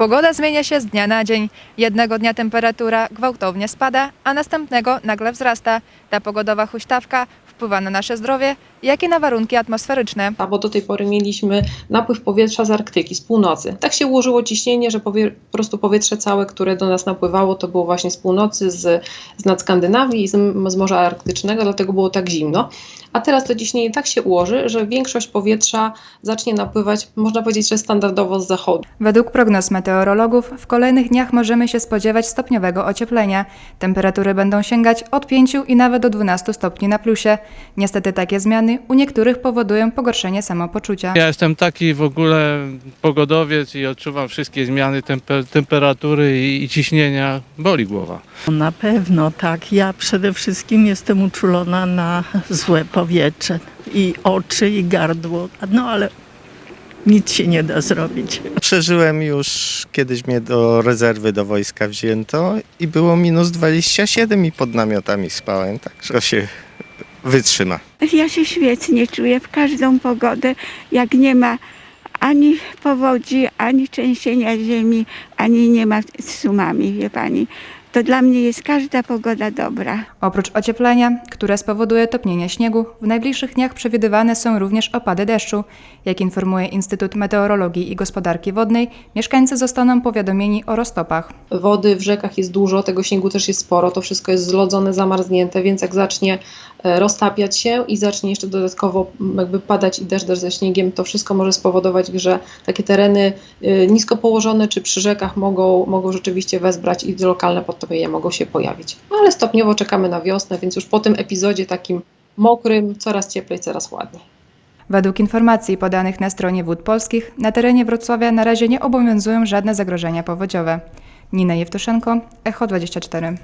Pogoda zmienia się z dnia na dzień. Jednego dnia temperatura gwałtownie spada, a następnego nagle wzrasta. Ta pogodowa huśtawka wpływa na nasze zdrowie, jak i na warunki atmosferyczne. A bo do tej pory mieliśmy napływ powietrza z Arktyki, z północy. Tak się ułożyło ciśnienie, że po prostu powietrze całe, które do nas napływało, to było właśnie z północy, z, z nad Skandynawii i z, z Morza Arktycznego, dlatego było tak zimno. A teraz to ciśnienie tak się ułoży, że większość powietrza zacznie napływać, można powiedzieć, że standardowo z zachodu. Według prognoz meteorologów w kolejnych dniach możemy się spodziewać stopniowego ocieplenia. Temperatury będą sięgać od 5 i nawet do 12 stopni na plusie. Niestety takie zmiany u niektórych powodują pogorszenie samopoczucia. Ja jestem taki w ogóle pogodowiec i odczuwam wszystkie zmiany tempe- temperatury i, i ciśnienia. Boli głowa. Na pewno tak. Ja przede wszystkim jestem uczulona na złe powietrze i oczy i gardło. No ale nic się nie da zrobić. Przeżyłem już, kiedyś mnie do rezerwy do wojska wzięto i było minus 27 i pod namiotami spałem, także się wytrzyma. Ja się świetnie czuję w każdą pogodę, jak nie ma ani powodzi, ani trzęsienia ziemi, ani nie ma sumami, wie pani. To dla mnie jest każda pogoda dobra. Oprócz ocieplenia, które spowoduje topnienie śniegu, w najbliższych dniach przewidywane są również opady deszczu. Jak informuje Instytut Meteorologii i Gospodarki Wodnej, mieszkańcy zostaną powiadomieni o roztopach. Wody w rzekach jest dużo, tego śniegu też jest sporo, to wszystko jest zlodzone, zamarznięte, więc jak zacznie e, roztapiać się i zacznie jeszcze dodatkowo jakby padać i deszcz, deszcz ze śniegiem, to wszystko może spowodować, że takie tereny e, nisko położone czy przy rzekach mogą, mogą rzeczywiście wezbrać i lokalne podtopienia mogą się pojawić. Ale stopniowo czekamy na wiosnę, więc już po tym epizodzie takim mokrym, coraz cieplej, coraz chłodniej. Według informacji podanych na stronie Wód Polskich, na terenie Wrocławia na razie nie obowiązują żadne zagrożenia powodziowe. Nina Jewtuszenko, Echo 24.